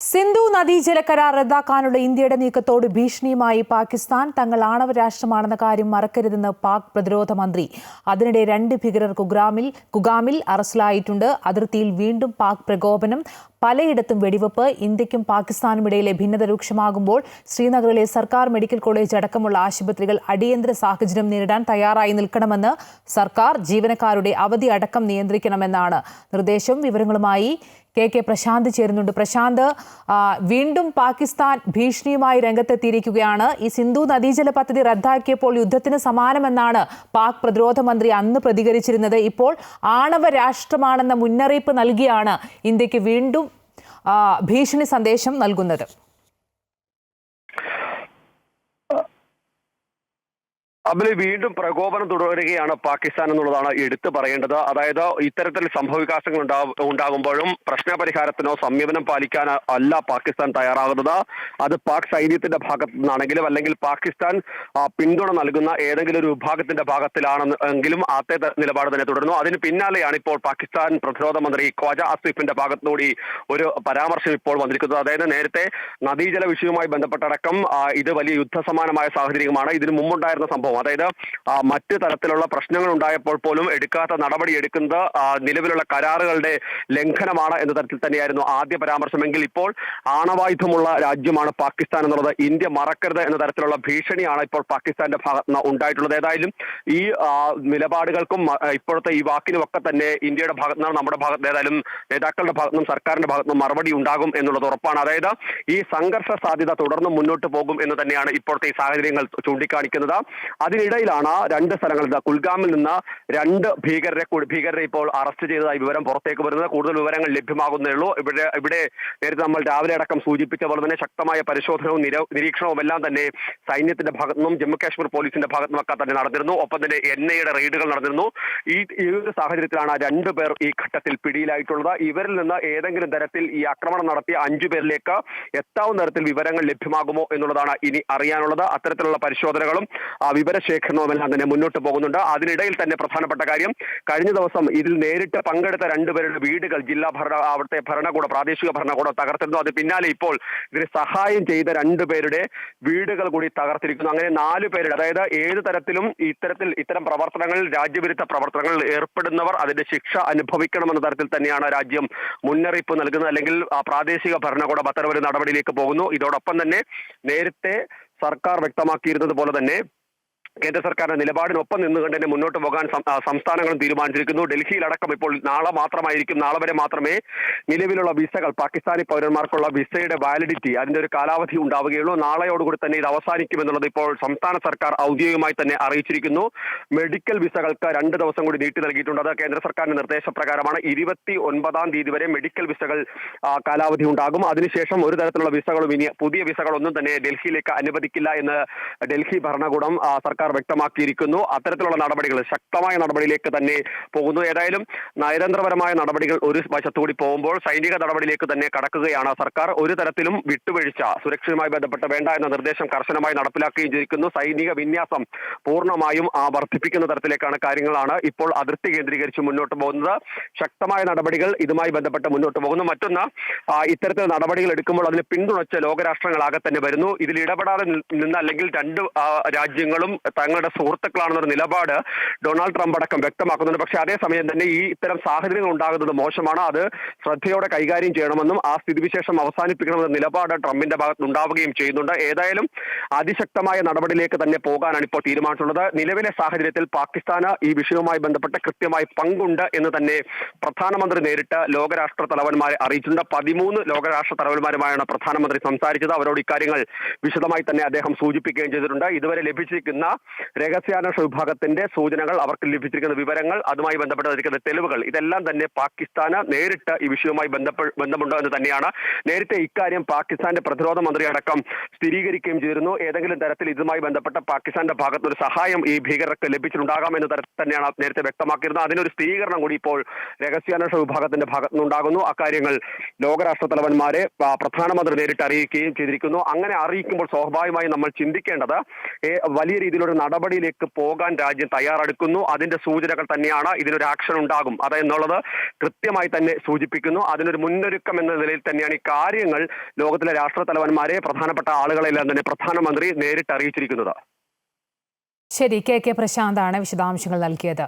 സിന്ധു നദീജല കരാർ റദ്ദാക്കാനുള്ള ഇന്ത്യയുടെ നീക്കത്തോട് ഭീഷണിയുമായി പാകിസ്ഥാൻ തങ്ങൾ ആണവ രാഷ്ട്രമാണെന്ന കാര്യം മറക്കരുതെന്ന് പാക് പ്രതിരോധ മന്ത്രി. അതിനിടെ രണ്ട് ഭീകരർ കുഗ്രാമിൽ കുഗാമിൽ അറസ്റ്റിലായിട്ടുണ്ട്. അതിർത്തിയിൽ വീണ്ടും പാക് പ്രകോപനം പലയിടത്തും വെടിവെപ്പ് ഇന്ത്യക്കും പാകിസ്ഥാനും ഇടയിലെ ഭിന്നത രൂക്ഷമാകുമ്പോൾ ശ്രീനഗറിലെ സർക്കാർ മെഡിക്കൽ കോളേജ് അടക്കമുള്ള ആശുപത്രികൾ അടിയന്തര സാഹചര്യം നേരിടാൻ തയ്യാറായി നിൽക്കണമെന്ന് സർക്കാർ ജീവനക്കാരുടെ അവധി അടക്കം നിയന്ത്രിക്കണമെന്നാണ് നിർദ്ദേശം വിവരങ്ങളുമായി കെ കെ പ്രശാന്ത് ചേരുന്നുണ്ട്. പ്രശാന്ത് വീണ്ടും പാകിസ്ഥാൻ ഭീഷണിയുമായി രംഗത്തെത്തിയിരിക്കുകയാണ്. ഈ സിന്ധു നദീജല പദ്ധതി റദ്ദാക്കിയപ്പോൾ യുദ്ധത്തിന് സമാനമെന്നാണ് പാക് പ്രതിരോധ മന്ത്രി അന്ന് പ്രതികരിച്ചിരുന്നത്. ഇപ്പോൾ ആണവ രാഷ്ട്രമാണെന്ന മുന്നറിയിപ്പ് നൽകിയാണ് ഇന്ത്യയ്ക്ക് വീണ്ടും ഭീഷണി സന്ദേശം നൽകുന്നത്. അതിൽ വീണ്ടും പ്രകോപനം തുടരുകയാണ് പാകിസ്ഥാൻ എന്നുള്ളതാണ് എടുത്തു പറയേണ്ടത്. അതായത് ഇത്തരത്തിൽ സംഭവവികാസങ്ങൾ ഉണ്ടാ- ഉണ്ടാകുമ്പോഴും പ്രശ്നപരിഹാരത്തിനോ സംയമനം പാലിക്കാൻ അല്ല പാകിസ്ഥാൻ തയ്യാറാകുന്നത്. അത് പാക് സൈന്യത്തിന്റെ ഭാഗത്തു നിന്നാണെങ്കിലും അല്ലെങ്കിൽ പാകിസ്ഥാൻ പിന്തുണ നൽകുന്ന ഏതെങ്കിലും ഒരു വിഭാഗത്തിന്റെ ഭാഗത്തിലാണെന്ന് എങ്കിലും ആദ്യ നിലപാട് തന്നെ തുടരുന്നു. അതിന് പിന്നാലെയാണ് ഇപ്പോൾ പാകിസ്ഥാൻ പ്രതിരോധ മന്ത്രി ഖ്വാജ ആസിഫിന്റെ ഭാഗത്തുകൂടി ഒരു പരാമർശം ഇപ്പോൾ വന്നിരിക്കുന്നത്. അതായത് നേരത്തെ നദീജല വിഷയവുമായി ബന്ധപ്പെട്ടടക്കം ഇത് വലിയ യുദ്ധസമാനമായ സാഹചര്യമാണ്. ഇതിനു മുമ്പുണ്ടായിരുന്ന സംഭവം അതായത് ആ, മറ്റ് തരത്തിലുള്ള പ്രശ്നങ്ങൾ ഉണ്ടായപ്പോൾ പോലും എടുക്കാത്ത നടപടി എടുക്കുന്നത് നിലവിലുള്ള കരാറുകളുടെ ലംഘനമാണ് എന്ന തരത്തിൽ തന്നെയായിരുന്നു ആദ്യ പരാമർശമെങ്കിൽ ഇപ്പോൾ ആണവായുധമുള്ള രാജ്യമാണ് പാകിസ്ഥാൻ എന്നുള്ളത്. ഇന്ത്യ മറക്കരുത് എന്ന തരത്തിലുള്ള ഭീഷണിയാണ് ഇപ്പോൾ പാകിസ്ഥാന്റെ ഭാഗത്ത് നിന്ന് ഉണ്ടായിട്ടുള്ളത്. ഏതായാലും ഈ നിലപാടുകൾക്കും ഇപ്പോഴത്തെ ഈ വാക്കിനും ഒക്കെ തന്നെ ഇന്ത്യയുടെ ഭാഗത്ത് നിന്നാണ് നമ്മുടെ ഭാഗത്ത് ഏതായാലും നേതാക്കളുടെ ഭാഗത്തു നിന്നും സർക്കാരിന്റെ ഭാഗത്തു നിന്നും മറുപടി ഉണ്ടാകും എന്നുള്ളത് ഉറപ്പാണ്. അതായത് ഈ സംഘർഷ സാധ്യത തുടർന്ന് മുന്നോട്ട് പോകും എന്ന് തന്നെയാണ് ഇപ്പോഴത്തെ ഈ സാഹചര്യങ്ങൾ ചൂണ്ടിക്കാണിക്കുന്നത്. അതിനിടയിലാണ് രണ്ട് സ്ഥലങ്ങളിൽ കുൽഗാമിൽ നിന്ന് രണ്ട് ഭീകരരെ ഭീകരരെ ഇപ്പോൾ അറസ്റ്റ് ചെയ്തതായി വിവരം പുറത്തേക്ക് വരുന്നത്. കൂടുതൽ വിവരങ്ങൾ ലഭ്യമാകുന്നേ ഉള്ളൂ. ഇവിടെ ഇവിടെ നേരത്തെ നമ്മൾ രാവിലെ അടക്കം സൂചിപ്പിച്ച പോലെ തന്നെ ശക്തമായ പരിശോധനവും നിര- നിരീക്ഷണവും എല്ലാം തന്നെ സൈന്യത്തിന്റെ ഭാഗത്തു നിന്നും ജമ്മു കാശ്മീർ പോലീസിന്റെ ഭാഗത്തു നിന്നൊക്കെ തന്നെ നടന്നിരുന്നു. ഒപ്പം തന്നെ എൻ ഐയുടെ റെയ്ഡുകൾ നടന്നിരുന്നു. ഈ ഈ ഒരു സാഹചര്യത്തിലാണ് രണ്ടു പേർ ഈ ഘട്ടത്തിൽ പിടിയിലായിട്ടുള്ളത്. ഇവരിൽ നിന്ന് ഏതെങ്കിലും തരത്തിൽ ഈ ആക്രമണം നടത്തിയ അഞ്ചു പേരിലേക്ക് എത്താവുന്ന തരത്തിൽ വിവരങ്ങൾ ലഭ്യമാകുമോ എന്നുള്ളതാണ് ഇനി അറിയാനുള്ളത്. അത്തരത്തിലുള്ള പരിശോധനകളും ആ, വിവരശേഖരണവും എല്ലാം തന്നെ മുന്നോട്ട് പോകുന്നുണ്ട്. അതിനിടയിൽ തന്നെ പ്രധാനപ്പെട്ട കാര്യം കഴിഞ്ഞ ദിവസം ഇതിൽ നേരിട്ട് പങ്കെടുത്ത രണ്ടുപേരുടെ വീടുകൾ ജില്ലാ ഭരണ അവിടുത്തെ ഭരണകൂട പ്രാദേശിക ഭരണകൂടം തകർത്തിരുന്നു. അത് പിന്നാലെ ഇപ്പോൾ ഇതിന് സഹായം ചെയ്ത രണ്ടുപേരുടെ വീടുകൾ കൂടി തകർത്തിരിക്കുന്നു. അങ്ങനെ നാല് പേരുടെ അതായത് ഏത് തരത്തിലും ഇത്തരത്തിൽ ഇത്തരം പ്രവർത്തനങ്ങളിൽ രാജ്യവിരുദ്ധ പ്രവർത്തനങ്ങളിൽ ഏർപ്പെടുന്നവർ അതിന്റെ ശിക്ഷ അനുഭവിക്കണമെന്ന തരത്തിൽ തന്നെയാണ് രാജ്യം മുന്നറിയിപ്പ് നൽകുന്നത്. അല്ലെങ്കിൽ പ്രാദേശിക ഭരണകൂടം അത്തരമൊരു നടപടിയിലേക്ക് പോകുന്നു. ഇതോടൊപ്പം തന്നെ നേരത്തെ സർക്കാർ വ്യക്തമാക്കിയിരുന്നത് പോലെ തന്നെ കേന്ദ്ര സർക്കാരിന്റെ നിലപാടിനൊപ്പം നിന്നുകൊണ്ട് തന്നെ മുന്നോട്ട് പോകാൻ സംസ്ഥാനങ്ങളും തീരുമാനിച്ചിരിക്കുന്നു. ഡൽഹിയിലടക്കം ഇപ്പോൾ നാളെ മാത്രമായിരിക്കും നാളെ വരെ മാത്രമേ നിലവിലുള്ള വിസകൾ പാകിസ്ഥാനി പൗരന്മാർക്കുള്ള വിസയുടെ വാലിഡിറ്റി അതിന്റെ ഒരു കാലാവധി ഉണ്ടാവുകയുള്ളൂ. നാളെയോടുകൂടി തന്നെ ഇത് അവസാനിക്കുമെന്നുള്ളത് ഇപ്പോൾ സംസ്ഥാന സർക്കാർ ഔദ്യോഗികമായി തന്നെ അറിയിച്ചിരിക്കുന്നു. മെഡിക്കൽ വിസകൾക്ക് രണ്ട് ദിവസം കൂടി നീട്ടി നൽകിയിട്ടുണ്ട്. അത് കേന്ദ്ര സർക്കാരിന്റെ നിർദ്ദേശപ്രകാരമാണ്. ഇരുപത്തി ഒൻപതാം തീയതി വരെ മെഡിക്കൽ വിസകൾ കാലാവധി ഉണ്ടാകും. അതിനുശേഷം ഒരു തരത്തിലുള്ള വിസകളും ഇനി പുതിയ വിസകളൊന്നും തന്നെ ഡൽഹിയിലേക്ക് അനുവദിക്കില്ല എന്ന് ഡൽഹി ഭരണകൂടം ആ, സർക്കാർ വ്യക്തമാക്കിയിരിക്കുന്നു. അത്തരത്തിലുള്ള നടപടികൾ ശക്തമായ നടപടിയിലേക്ക് തന്നെ പോകുന്നു. ഏതായാലും നയതന്ത്രപരമായ നടപടികൾ ഒരു വശത്തുകൂടി പോകുമ്പോൾ സൈനിക നടപടിയിലേക്ക് തന്നെ കടക്കുകയാണ് സർക്കാർ. ഒരു തരത്തിലും വിട്ടുവീഴ്ച സുരക്ഷയുമായി ബന്ധപ്പെട്ട് വേണ്ട എന്ന നിർദ്ദേശം കർശനമായി നടപ്പിലാക്കുകയും ചെയ്തിരിക്കുന്നു. സൈനിക വിന്യാസം പൂർണമായും വർദ്ധിപ്പിക്കുന്ന തരത്തിലേക്കാണ് കാര്യങ്ങളാണ് ഇപ്പോൾ അതിർത്തി കേന്ദ്രീകരിച്ച് മുന്നോട്ട് പോകുന്നത്. ശക്തമായ നടപടികൾ ഇതുമായി ബന്ധപ്പെട്ട് മുന്നോട്ട് പോകുന്നു. മറ്റൊന്ന് ഇത്തരത്തിൽ നടപടികൾ എടുക്കുമ്പോൾ അതിന് പിന്തുണച്ച ലോകരാഷ്ട്രങ്ങളാകെ തന്നെ വരുന്നു. ഇതിൽ ഇടപെടാതെ നിന്ന് അല്ലെങ്കിൽ രണ്ട് രാജ്യങ്ങളും തങ്ങളുടെ സുഹൃത്തുക്കളാണെന്നൊരു നിലപാട് ഡൊണാൾഡ് ട്രംപ് അടക്കം വ്യക്തമാക്കുന്നുണ്ട്. പക്ഷേ അതേസമയം തന്നെ ഈ ഇത്തരം സാഹചര്യങ്ങൾ ഉണ്ടാകുന്നത് മോശമാണ്. അത് ശ്രദ്ധയോടെ കൈകാര്യം ചെയ്യണമെന്നും ആ സ്ഥിതിവിശേഷം അവസാനിപ്പിക്കണമെന്ന നിലപാട് ട്രംപിന്റെ ഭാഗത്ത് ഉണ്ടാവുകയും ചെയ്യുന്നുണ്ട്. ഏതായാലും അതിശക്തമായ നടപടിയിലേക്ക് തന്നെ പോകാനാണ് ഇപ്പോൾ തീരുമാനിച്ചിട്ടുള്ളത്. നിലവിലെ സാഹചര്യത്തിൽ പാകിസ്ഥാന് ഈ വിഷയവുമായി ബന്ധപ്പെട്ട് കൃത്യമായി പങ്കുണ്ട് എന്ന് തന്നെ പ്രധാനമന്ത്രി നേരിട്ട് ലോകരാഷ്ട്ര തലവന്മാരെ അറിയിച്ചിട്ടുണ്ട്. പതിമൂന്ന് ലോകരാഷ്ട്ര തലവന്മാരുമായാണ് പ്രധാനമന്ത്രി സംസാരിച്ചത്. അവരോട് ഇക്കാര്യങ്ങൾ വിശദമായി തന്നെ അദ്ദേഹം സൂചിപ്പിക്കുകയും ചെയ്തിട്ടുണ്ട്. ഇതുവരെ ലഭിച്ചിരിക്കുന്ന രഹസ്യാന്വേഷണ വിഭാഗത്തിന്റെ സൂചനകൾ അവർക്ക് ലഭിച്ചിരിക്കുന്ന വിവരങ്ങൾ അതുമായി ബന്ധപ്പെട്ടിരിക്കുന്ന തെളിവുകൾ ഇതെല്ലാം തന്നെ പാകിസ്ഥാന് നേരിട്ട് ഈ വിഷയവുമായി ബന്ധമുണ്ടോ എന്ന് തന്നെയാണ്. നേരത്തെ ഇക്കാര്യം പാകിസ്ഥാന്റെ പ്രതിരോധ മന്ത്രി അടക്കം സ്ഥിരീകരിക്കുകയും ചെയ്തിരുന്നു. ഏതെങ്കിലും തരത്തിൽ ഇതുമായി ബന്ധപ്പെട്ട പാകിസ്ഥാന്റെ ഭാഗത്ത് ഒരു സഹായം ഈ ഭീകരർക്ക് ലഭിച്ചിട്ടുണ്ടാകാം എന്ന തരത്തിൽ തന്നെയാണ് നേരത്തെ വ്യക്തമാക്കിയിരുന്നത്. അതിനൊരു സ്ഥിരീകരണം കൂടി ഇപ്പോൾ രഹസ്യാന്വേഷണ വിഭാഗത്തിന്റെ ഭാഗത്തു നിന്നുണ്ടാകുന്നു അക്കാര്യങ്ങൾ ലോകരാഷ്ട്ര തലവന്മാരെ പ്രധാനമന്ത്രി നേരിട്ട് അറിയിക്കുകയും ചെയ്തിരിക്കുന്നു. അങ്ങനെ അറിയിക്കുമ്പോൾ സ്വാഭാവികമായും നമ്മൾ ചിന്തിക്കേണ്ടത് വലിയ രീതിയിലുള്ള ഒരു നടപടിയിലേക്ക് പോകാൻ രാജ്യം തയ്യാറെടുക്കുന്നു. അതിന്റെ സൂചനകൾ തന്നെയാണ് ഇതിനൊരു ആക്ഷൻ ഉണ്ടാകും. അതെന്നുള്ളത് കൃത്യമായി തന്നെ സൂചിപ്പിക്കുന്നു. അതിനൊരു മുന്നൊരുക്കം എന്ന നിലയിൽ തന്നെയാണ് ഈ കാര്യങ്ങൾ ലോകത്തിലെ രാഷ്ട്ര തലവന്മാരെ പ്രധാനപ്പെട്ട ആളുകളെല്ലാം തന്നെ പ്രധാനമന്ത്രി നേരിട്ട് അറിയിച്ചിരിക്കുന്നത്. ശരി കെ കെ പ്രശാന്താണ് വിശദാംശങ്ങൾ നൽകിയത്.